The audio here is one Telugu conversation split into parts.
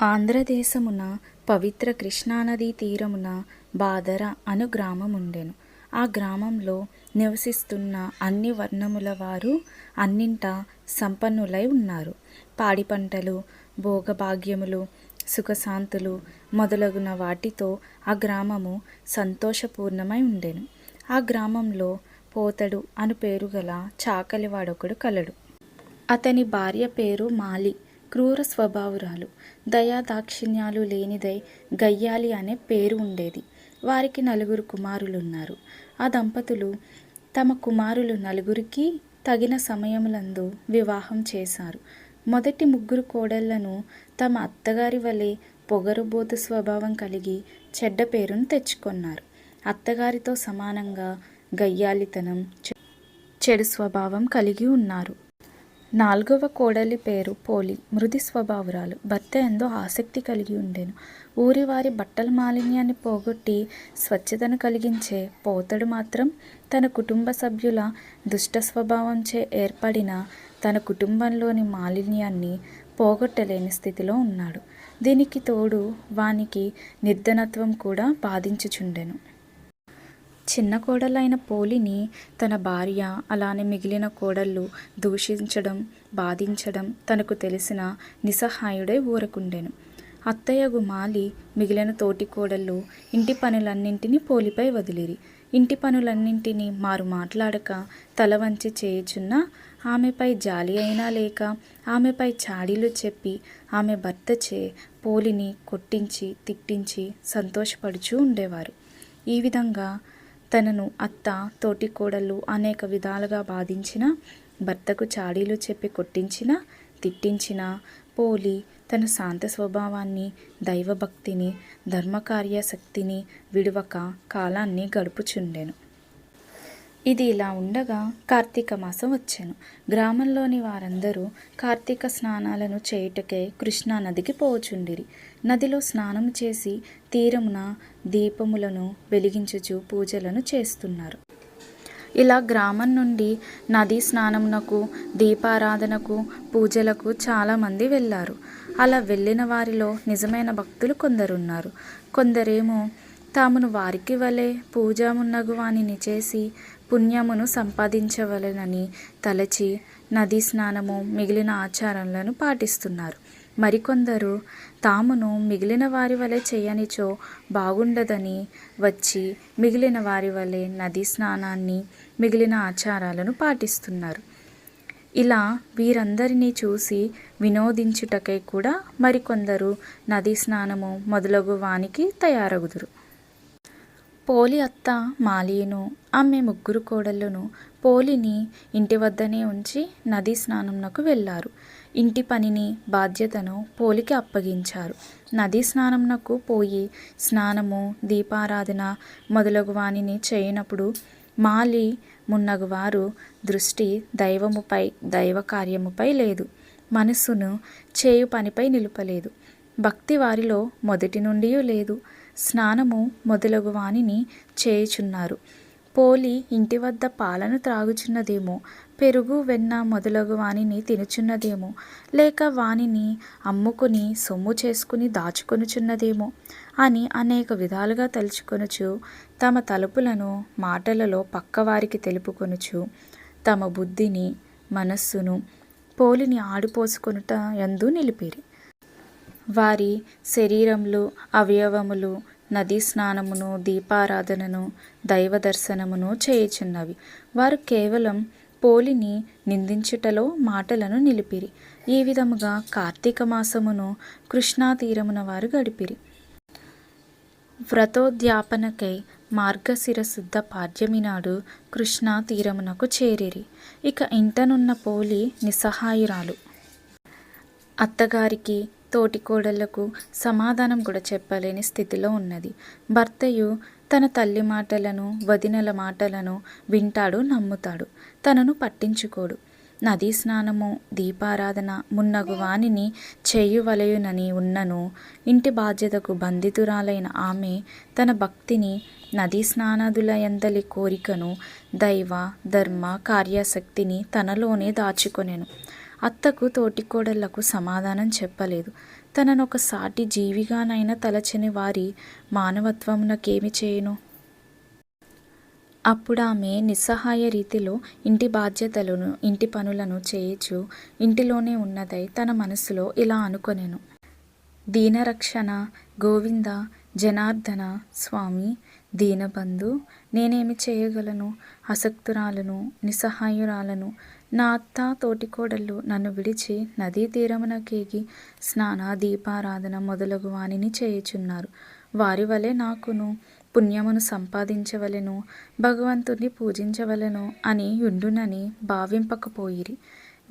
ఆంధ్రదేశమున పవిత్ర కృష్ణానదీ తీరమున బాదర అను గ్రామముండెను. ఆ గ్రామంలో నివసిస్తున్న అన్ని వర్ణముల వారు అన్నింటా సంపన్నులై ఉన్నారు. పాడి పంటలు భోగభాగ్యములు సుఖశాంతులు మొదలగున వాటితో ఆ గ్రామము సంతోషపూర్ణమై ఉండెను. ఆ గ్రామంలో పోతడు అను పేరు గల చాకలివాడొకడు కలడు. అతని భార్య పేరు మాలి. క్రూర స్వభావురాలు. దయా దాక్షిణ్యాలు లేనిదై గయ్యాలి అనే పేరు ఉండేది. వారికి నలుగురు కుమారులున్నారు. ఆ దంపతులు తమ కుమారులు నలుగురికి తగిన సమయములందు వివాహం చేశారు. మొదటి ముగ్గురు కోడళ్ళను తమ అత్తగారి వలె పొగరుబోతు స్వభావం కలిగి చెడ్డ పేరును తెచ్చుకొన్నారు. అత్తగారితో సమానంగా గయ్యాలితనం చె- చెడు స్వభావం కలిగి ఉన్నారు. నాలుగవ కోడలి పేరు పోలి మృది స్వభావురాలు. భర్త ఎంతో ఆసక్తి కలిగి ఉండెను. ఊరి వారి బట్టల మాలిన్యాన్ని పోగొట్టి స్వచ్ఛతను కలిగించే పోతడు మాత్రం తన కుటుంబ సభ్యుల దుష్ట స్వభావంచే ఏర్పడిన తన కుటుంబంలోని మాలిన్యాన్ని పోగొట్టలేని స్థితిలో ఉన్నాడు. దీనికి తోడు వానికి నిర్ధనత్వం కూడా బాధించుచుండెను. చిన్న కోడలైన పోలిని తన భార్య అలానే మిగిలిన కోడళ్ళు దూషించడం బాధించడం తనకు తెలిసిన నిస్సహాయుడై ఊరకుండెను. అత్తయ్య గుమాలి మిగిలిన తోటి కోడళ్ళు ఇంటి పనులన్నింటినీ పోలిపై వదిలిరి. ఇంటి పనులన్నింటినీ మారు మాట్లాడక తల వంచి చేయుచున్న ఆమెపై జాలి అయినా లేక ఆమెపై చాడీలు చెప్పి ఆమె భర్తచే పోలిని కొట్టించి తిట్టించి సంతోషపడుచూ ఉండేవారు. ఈ విధంగా తనను అత్త తోటి కోడళ్ళు అనేక విధాలుగా బాధించిన భర్తకు చాడీలు చెప్పి కొట్టించిన తిట్టించిన పోలి తన శాంత స్వభావాన్ని దైవభక్తిని ధర్మకార్యశక్తిని విడువక కాలాన్ని గడుపుచుండెను. ఇది ఇలా ఉండగా కార్తీక మాసం వచ్చెను. గ్రామంలోని వారందరూ కార్తీక స్నానాలను చేయుటకే కృష్ణా నదికి పోచుండిరి. నదిలో స్నానం చేసి తీరమున దీపములను వెలిగించుచు పూజలను చేస్తున్నారు. ఇలా గ్రామం నుండి నదీ స్నానమునకు దీపారాధనకు పూజలకు చాలామంది వెళ్ళారు. అలా వెళ్ళిన వారిలో నిజమైన భక్తులు కొందరున్నారు. కొందరేమో తామును వారికి వలె పూజామున్నగు వానిని చేసి పుణ్యమును సంపాదించవలెనని తలచి నదీ స్నానము మిగిలిన ఆచారాలను పాటిస్తున్నారు. మరికొందరు తామును మిగిలిన వారి వలె చేయనిచో బాగుండదని వచ్చి మిగిలిన వారి వలె నదీ స్నానాన్ని మిగిలిన ఆచారాలను పాటిస్తున్నారు. ఇలా వీరందరినీ చూసి వినోదించుటకై కూడా మరికొందరు నదీ స్నానము మొదలగు వానికి తయారగుదురు. పోలి అత్త మాలీను ఆమె ముగ్గురు కోడళ్ళను పోలిని ఇంటి వద్దనే ఉంచి నదీ స్నానంనకు వెళ్ళారు. ఇంటి పనిని బాధ్యతను పోలికి అప్పగించారు. నదీ స్నానంనకు పోయి స్నానము దీపారాధన మొదలగు వానిని చేయనప్పుడు మాలి మున్నగువారు దృష్టి దైవముపై దైవ కార్యముపై లేదు. మనస్సును చేయు పనిపై నిలుపలేదు. భక్తి వారిలో మొదటి నుండి లేదు. స్నానము మొదలగు వానిని చేయుచున్నారు. పోలి ఇంటి వద్ద పాలను త్రాగుచున్నదేమో పెరుగు వెన్న మొదలగు వానిని తినుచున్నదేమో లేక వానిని అమ్ముకుని సొమ్ము చేసుకుని దాచుకొనుచున్నదేమో అని అనేక విధాలుగా తలుచుకొనుచు తమ తలుపులను మాటలలో పక్కవారికి తెలుపుకొనుచు తమ బుద్ధిని మనస్సును పోలిని ఆడిపోసుకొనుట ఎందు నిలిపిరి. వారి శరీరములు అవయవములు నదీ స్నానమును దీపారాధనను దైవ దర్శనమును చేయుచున్నవి. వారు కేవలం పోలిని నిందించుటలో మాటలను నిలిపిరి. ఈ విధముగా కార్తీక మాసమును కృష్ణా తీరమున వారు గడిపిరి. వ్రతోద్యాపనకై మార్గశిర శుద్ధ పాడ్యమి నాడు కృష్ణా తీరమునకు చేరిరి. ఇక ఇంటనున్న పోలి నిస్సహాయురాలు. అత్తగారికి తోటి కోడళ్ళకు సమాధానం కూడా చెప్పలేని స్థితిలో ఉన్నది. భర్తయు తన తల్లి మాటలను వదినల మాటలను వింటాడు నమ్ముతాడు. తనను పట్టించుకోడు. నదీ స్నానము దీపారాధన మున్నగు వానిని చేయువలయునని ఉన్నను. ఇంటి బాధ్యతకు బంధితురాలైన ఆమె తన భక్తిని నదీ స్నానాదుల ఎందలి కోరికను దైవ ధర్మ కార్యాసక్తిని తనలోనే దాచుకొనెను. అత్తకు తోటికోడళ్ళకు సమాధానం చెప్పలేదు. తననొక సాటి జీవిగానైనా తలచని వారి మానవత్వమునకేమి చేయును? అప్పుడామె నిస్సహాయ రీతిలో ఇంటి బాధ్యతలను ఇంటి పనులను చేయచ్చు ఇంటిలోనే ఉన్నదై తన మనసులో ఇలా అనుకొనెను. దీనరక్షణ గోవింద జనార్దన స్వామి దీనబంధు నేనేమి చేయగలను? అసక్తురాలను నిస్సహాయురాలను నా అత్త తోటికోడళ్ళు నన్ను విడిచి నదీ తీరమునకేగి స్నాన దీపారాధన మొదలగు వానిని చేయుచున్నారు. వారి వలె నాకును పుణ్యమును సంపాదించవలెను భగవంతుని పూజించవలెను అని యుండునని భావింపకపోయిరి.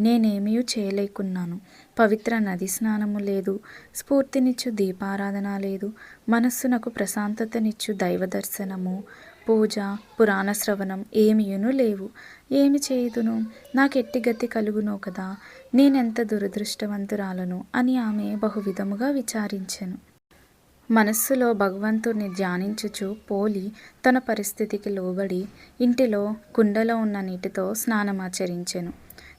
నేనేమీ చేయలేకున్నాను. పవిత్ర నది స్నానము లేదు స్ఫూర్తినిచ్చు దీపారాధన లేదు మనస్సునకు ప్రశాంతతనిచ్చు దైవ దర్శనము పూజ పురాణ శ్రవణం ఏమియును లేవు. ఏమి చేయుదును? నాకెట్టి గతి కలుగునో కదా? నేనెంత దురదృష్టవంతురాలను? అని ఆమె బహువిధముగా విచారించెను. మనస్సులో భగవంతుణ్ణి ధ్యానించుచు పోలి తన పరిస్థితికి లోబడి ఇంటిలో కుండలో ఉన్న నీటితో స్నానమాచరించెను.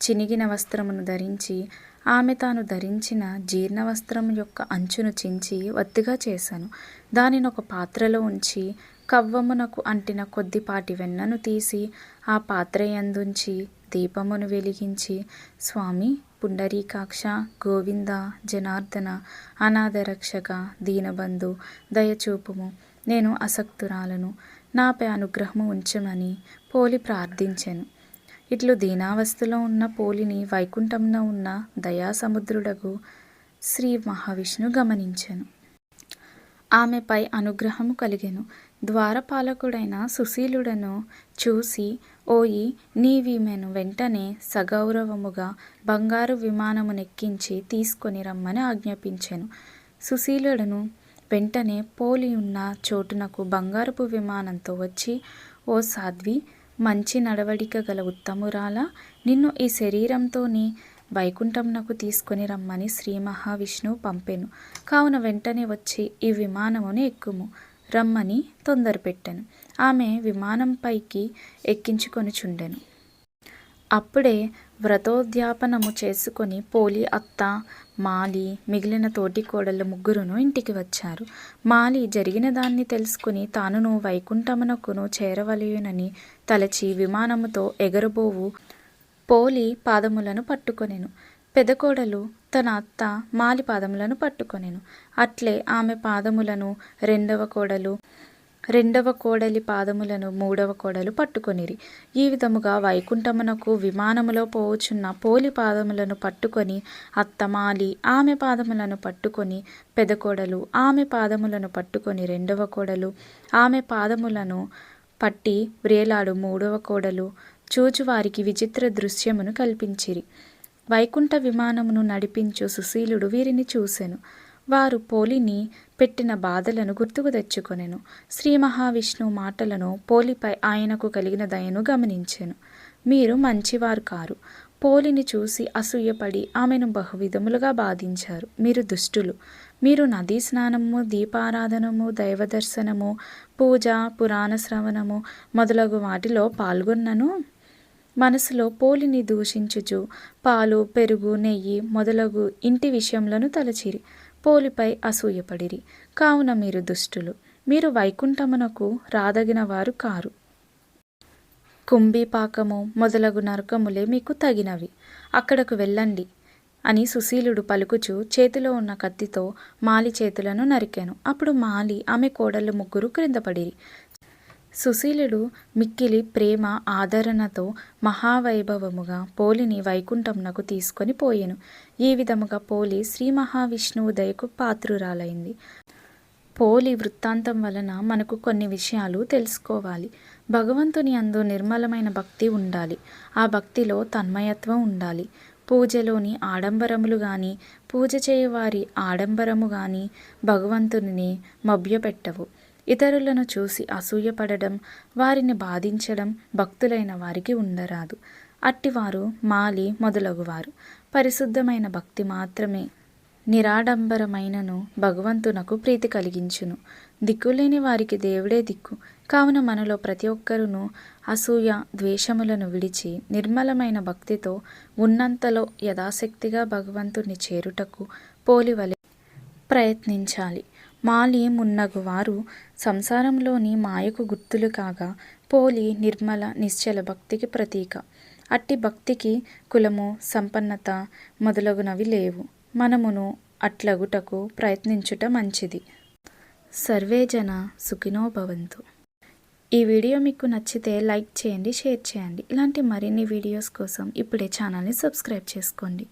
చినిగిన వస్త్రమును ధరించి ఆమె తాను ధరించిన జీర్ణ వస్త్రం యొక్క అంచును చించి వత్తిగా చేశాను దానిని ఒక పాత్రలో ఉంచి కవ్వమునకు అంటిన కొద్దిపాటి వెన్నను తీసి ఆ పాత్రయందుంచి దీపమును వెలిగించి స్వామి పుండరీకాక్ష గోవింద జనార్దన అనాథరక్షక దీనబంధు దయచూపుము. నేను అసక్తురాలను. నాపై అనుగ్రహము ఉంచమని పోలి ప్రార్థించెను. ఇట్లు దీనావస్థలో ఉన్న పోలిని వైకుంఠంలో ఉన్న దయాసముద్రుడకు శ్రీ మహావిష్ణు గమనించెను. ఆమెపై అనుగ్రహము కలిగెను. ద్వారపాలకుడైన సుశీలుడను చూసి ఓయి నీవీమెను వెంటనే సగౌరవముగా బంగారు విమానమునెక్కించి తీసుకొని రమ్మని ఆజ్ఞాపించెను. సుశీలుడను వెంటనే పోలి ఉన్న చోటునకు బంగారపు విమానంతో వచ్చి ఓ సాధ్వి మంచి నడవడిక గల ఉత్తమురాల నిన్ను ఈ శరీరంతోని వైకుంఠంనకు తీసుకొని రమ్మని శ్రీ మహావిష్ణువు పంపెను. కావున వెంటనే వచ్చి ఈ విమానమును ఎక్కుము. రమ్మని తొందర పెట్టాను ఆమె విమానం పైకి ఎక్కించుకొనిచుండెను. అప్పుడే వ్రతోద్యాపనము చేసుకొని పోలి అత్త మాలి మిగిలిన తోటి కోడళ్ళ ముగ్గురును ఇంటికి వచ్చారు. మాలి జరిగిన దాన్ని తెలుసుకుని తానును వైకుంఠమునకును చేరవలయునని తలచి విమానముతో ఎగరబోవు పోలి పాదములను పట్టుకొనెను. పెదకోడలు తన అత్త మాలి పాదములను పట్టుకొనెను. అట్లే ఆమె పాదములను రెండవ కోడలు రెండవ కోడలి పాదములను మూడవ కోడలు పట్టుకొనిరి. ఈ విధముగా వైకుంఠమునకు విమానములో పోవుచున్న పోలి పాదములను పట్టుకొని అత్తమాలి ఆమె పాదములను పట్టుకొని పెదకోడలు ఆమె పాదములను పట్టుకొని రెండవ కోడలు ఆమె పాదములను పట్టి వ్రేలాడు మూడవ కోడలు చూచువారికి విచిత్ర దృశ్యమును కల్పించిరి. వైకుంఠ విమానమును నడిపించు సుశీలుడు వీరిని చూసెను. వారు పోలిని పెట్టిన బాధలను గుర్తుకు తెచ్చుకొనెను. శ్రీ మహావిష్ణువు మాటలను పోలిపై ఆయనకు కలిగిన దయను గమనించెను. మీరు మంచివారు కారు. పోలిని చూసి అసూయపడి ఆమెను బహువిధములుగా బాధించారు. మీరు దుష్టులు. మీరు నదీ స్నానము దీపారాధనము దైవ దర్శనము పూజ పురాణ శ్రవణము మొదలగు వాటిలో పాల్గొన్నను. మనసులో పోలిని దూషించుచు పాలు పెరుగు నెయ్యి మొదలగు ఇంటి విషయములను తలచిరి. పోలిపై అసూయపడిరి. కావున మీరు దుష్టులు. మీరు వైకుంఠమునకు రాదగిన వారు కారు కుంభీపాకము మొదలగు నరకములే మీకు తగినవి. అక్కడకు వెళ్ళండి అని సుశీలుడు పలుకుచు చేతిలో ఉన్న కత్తితో మాలి చేతులను నరికాను. అప్పుడు మాలి ఆమె కోడళ్ళు ముగ్గురు క్రిందపడిరి సుశీలుడు మిక్కిలి ప్రేమ ఆదరణతో మహావైభవముగా పోలిని వైకుంఠంనకు తీసుకొని పోయెను. ఈ విధముగా పోలి శ్రీ మహావిష్ణువు దయకు పాత్రురాలైంది. పోలి వృత్తాంతం వలన మనకు కొన్ని విషయాలు తెలుసుకోవాలి. భగవంతుని అందు నిర్మలమైన భక్తి ఉండాలి. ఆ భక్తిలో తన్మయత్వం ఉండాలి. పూజలోని ఆడంబరములు కానీ పూజ చేయవారి ఆడంబరము కానీ భగవంతుని మభ్యపెట్టవు. ఇతరులను చూసి అసూయపడడం వారిని బాధించడం భక్తులైన వారికి ఉండరాదు. అట్టివారు మాలి మొదలగువారు. పరిశుద్ధమైన భక్తి మాత్రమే నిరాడంబరమైనను భగవంతునకు ప్రీతి కలిగించును. దిక్కులేని వారికి దేవుడే దిక్కు. కావున మనలో ప్రతి ఒక్కరును అసూయ ద్వేషములను విడిచి నిర్మలమైన భక్తితో ఉన్నంతలో యథాశక్తిగా భగవంతుని చేరుటకు పోలివలె ప్రయత్నించాలి. మాలి మున్నగు వారు సంసారంలోని మాయకు గుర్తులు కాగా పోలి నిర్మల నిశ్చల భక్తికి ప్రతీక. అట్టి భక్తికి కులము సంపన్నత మొదలగునవి లేవు. మనమును అట్లగుటకు ప్రయత్నించుట మంచిది. సర్వే జన సుఖినో భవంతు. ఈ వీడియో మీకు నచ్చితే లైక్ చేయండి షేర్ చేయండి. ఇలాంటి మరిన్ని వీడియోస్ కోసం ఇప్పుడే ఛానల్ని సబ్స్క్రైబ్ చేసుకోండి.